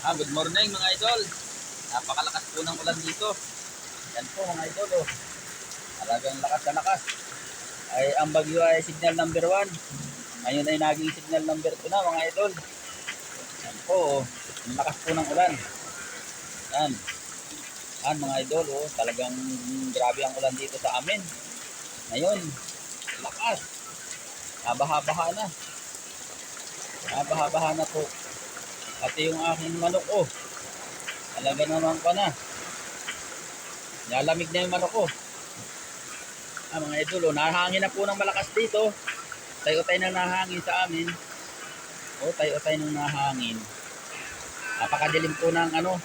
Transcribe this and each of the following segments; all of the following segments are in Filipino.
Ah, good morning mga idol. Napakalakas po ng ulan dito. Yan po mga idol. Oh. Talagang lakas na lakas. Ay, ang bagyo ay signal number 1. Ngayon ay naging signal number 2 na mga idol. Yan po. Oh. Lakas po ng ulan. Yan. Yan mga idol. Oh. Talagang grabe ang ulan dito sa amin. Ngayon, lakas. Nabaha-baha na. Nabaha-baha na po. Pati yung aking manok ko. Talaga naman pa na. Nalamig na yung manok ko. Ah, mga idol, oh, nahangin na po ng malakas dito. Tayo-tayo na nahangin sa amin. O, tayo-tayo ng nahangin. Napakadilim po ng ano,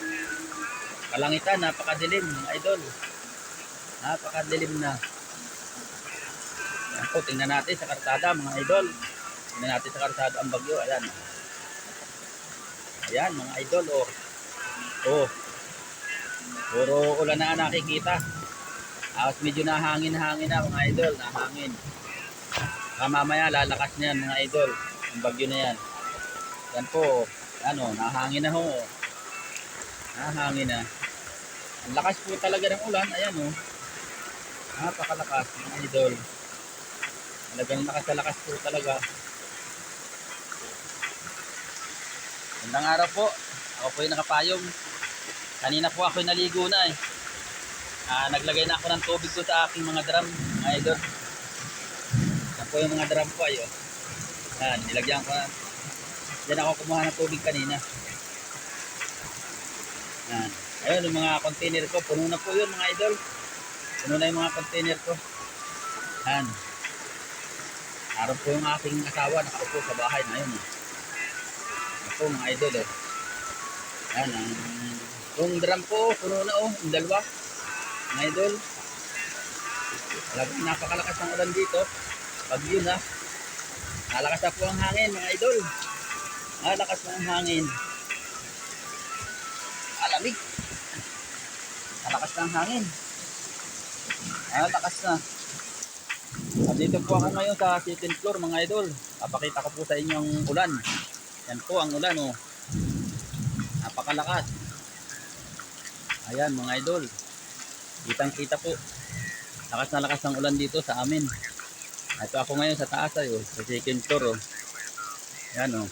kalangitan, napakadilim, mga idol. Napakadilim na. Yan po, tingnan natin sa kartada, mga idol. Tingnan natin sa kartada ang bagyo. Ayan. Ayan, mga idol, oh. Oh. Puro ulan na nakikita. Tapos medyo nahangin-hangin na, mga idol. Nahangin. Ah, lalakas na yan, mga idol. Ang bagyo na yan. Yan po, ano, nahangin na ho. Nahangin na. Ang lakas po talaga ng ulan. Ayan, oh. Napakalakas, mga idol. Talagang lakas na lakas po talaga. Magandang araw po. Ako po yung nakapayong. Kanina po ako naligo na eh. Ah, naglagay na ako ng tubig ko sa aking mga drum, mga idol. Yan po yung mga drum ko ayo. Yan, nilagyan ko na. Diyan ako kumuha ng tubig kanina. Yan. Ayun, yung mga container ko, puno na po yun mga idol. Puno na yung mga container ko. Yan. Araw po yung aking asawa, nakaupo sa bahay na yun. Eh. Ako mga idol oh. Yan ang yung drum ko puno na oh, yung dalawa. Mga idol. Talagang napakalakas ng ulan dito. Pag yun ha. Nalakas na po ang hangin mga idol. Nalakas na ang hangin. Alamig. Nalakas na ang hangin. Nalakas na. Dito po ako ngayon sa second floor mga idol. Papakita ko po sa inyo ang ulan. Yan po ang ulan oh. Napakalakas. Ayan mga idol. Kitang kita po. Lakas na lakas ng ulan dito sa amin. Ito ako ngayon sa taas ay oh, sa second floor oh. Yan oh.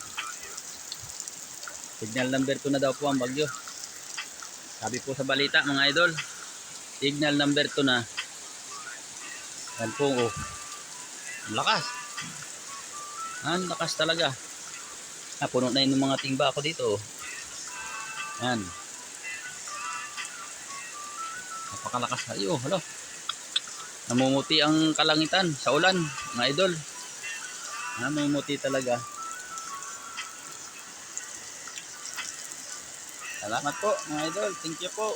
Signal number 2 na daw po ang bagyo. Sabi po sa balita mga idol. Signal number 2 na. Yan po oh. Lakas. Ang lakas talaga. Ah, puno na yung mga timba ako dito. Yan. Napakalakas na. Iyo, hala. Namumuti ang kalangitan sa ulan, mga idol. Namumuti talaga. Salamat po, mga idol. Thank you po.